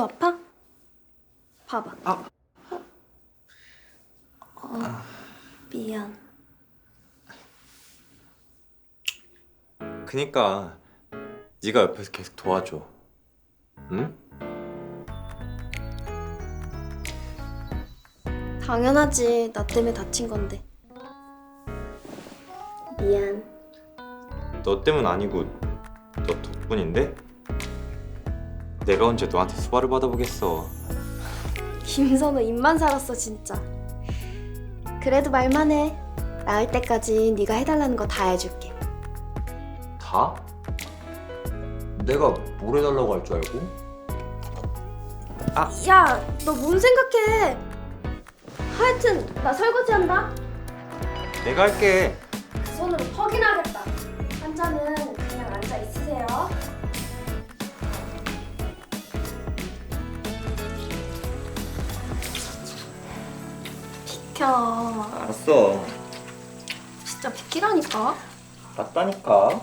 아직도 아파? 봐봐. 아. 어, 미안. 그니까 네가 옆에서 계속 도와줘. 응? 당연하지. 나 때문에 다친 건데. 미안. 너 때문 아니고 너 덕분인데? 내가 언제 너한테 수발을 받아보겠어. 김선호 입만 살았어 진짜. 그래도 말만 해. 나을 때까지 네가 해달라는 거 다 해줄게. 다? 내가 뭘 해달라고 할 줄 알고? 야, 너 뭔 생각해? 하여튼 나 설거지 한다. 내가 할게. 그 손으로 퍽이나 하겠다. 환자는 그냥 앉아 있으세요. 비켜. 알았어. 진짜 비키라니까. 맞다니까.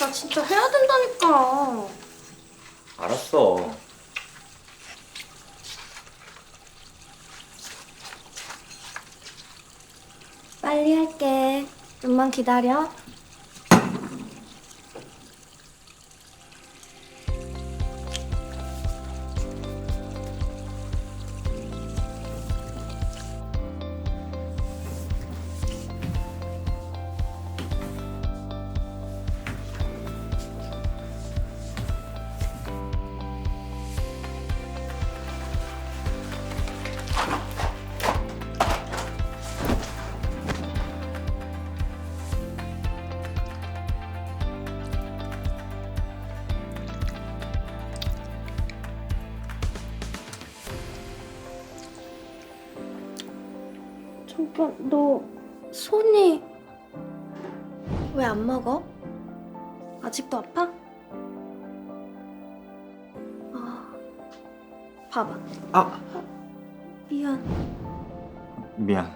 나 진짜 해야 된다니까. 알았어. 빨리 할게. 좀만 기다려. 잠깐, 너 손이 왜 안 먹어? 아직도 아파? 아, 봐봐. 아 미안. 미안.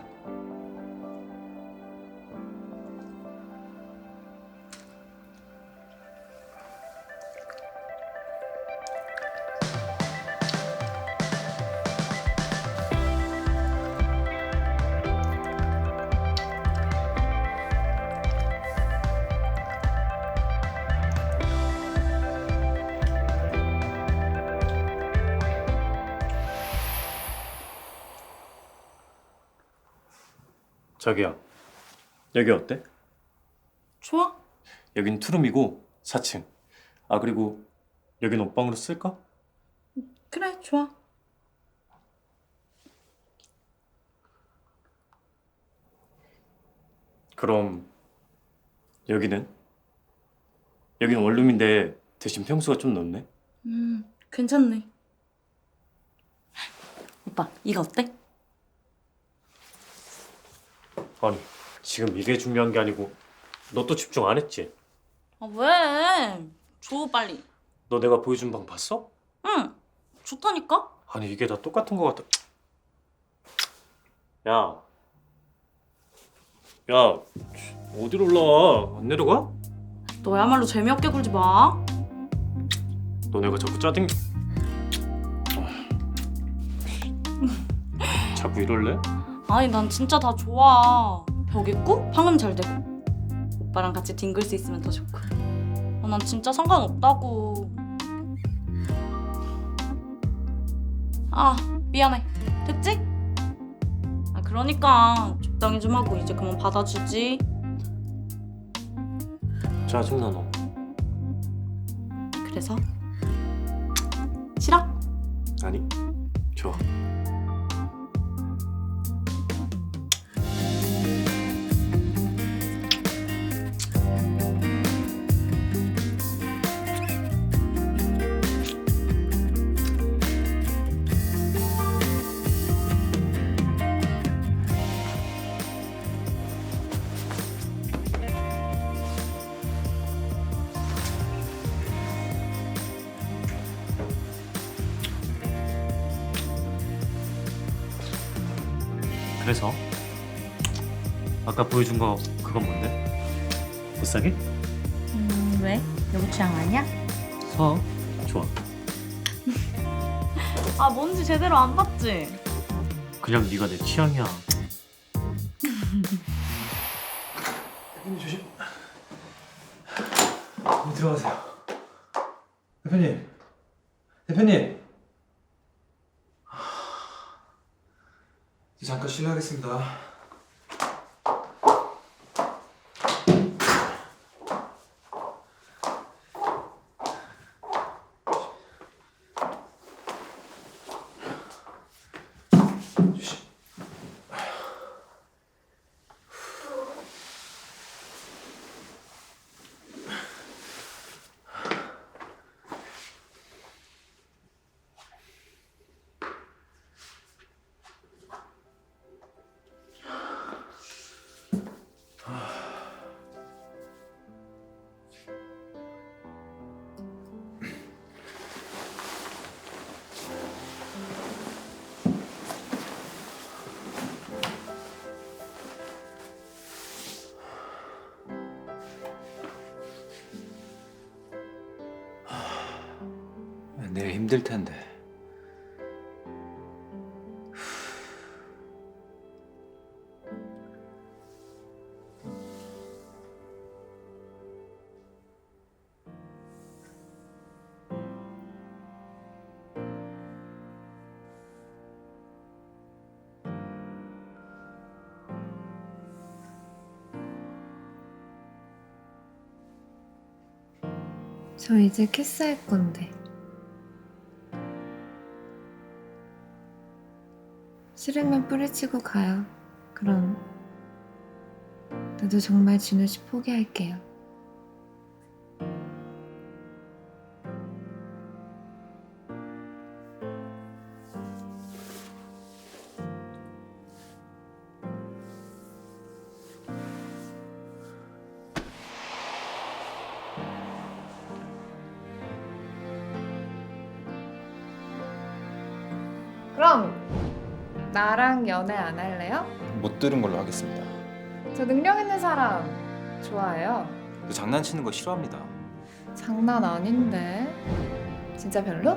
자기야 여기 어때? 좋아? 여긴 투룸이고 4층 아 그리고 여긴 옷방으로 쓸까? 그래, 좋아. 그럼 여기는? 여긴 원룸인데 대신 평수가 좀 넓네 음, 괜찮네. 오빠, 이거 어때? 아니 지금 이게 중요한 게 아니고 너 또 집중 안 했지? 아, 왜? 줘, 빨리. 너 내가 보여준 방 봤어? 응, 좋다니까? 아니 이게 다 똑같은 거 같아 야 야, 어디로 올라와? 안 내려가? 너야말로 재미없게 굴지 마. 너 내가 자꾸 짜증 자꾸 이럴래? 아니, 난 진짜 다 좋아. 벽 있고, 방음 잘 되고. 오빠랑 같이 뒹굴 수 있으면 더 좋고. 아, 난 진짜 상관없다고. 아, 미안해. 됐지? 아, 그러니까 적당히 좀 하고 이제 그만 받아주지. 짜증나 너 그래서 싫어? 아니 좋아 그래서 아까 보여준 거 그건 뭔데? 비싸게? 음, 왜? 여보 취향 아니야? 사 좋아 아 뭔지 제대로 안 봤지? 그냥 네가 내 취향이야. 대표님 조심. 들어가세요. 대표님. 대표님. 이제 잠깐 실례하겠습니다. 힘들 텐데. 저 이제 키스할 건데. 싫으면 뿌리치고 가요. 그럼 나도 정말 진우 씨 포기할게요. 그럼 나랑 연애 안 할래요? 못 들은 걸로 하겠습니다. 저 능력 있는 사람 좋아해요. 그 장난치는 거 싫어합니다. 장난 아닌데. 진짜 별로?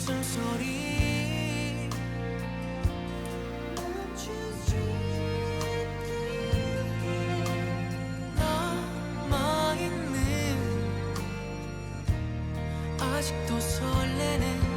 웃음소리. 남아있는 아직도 설레는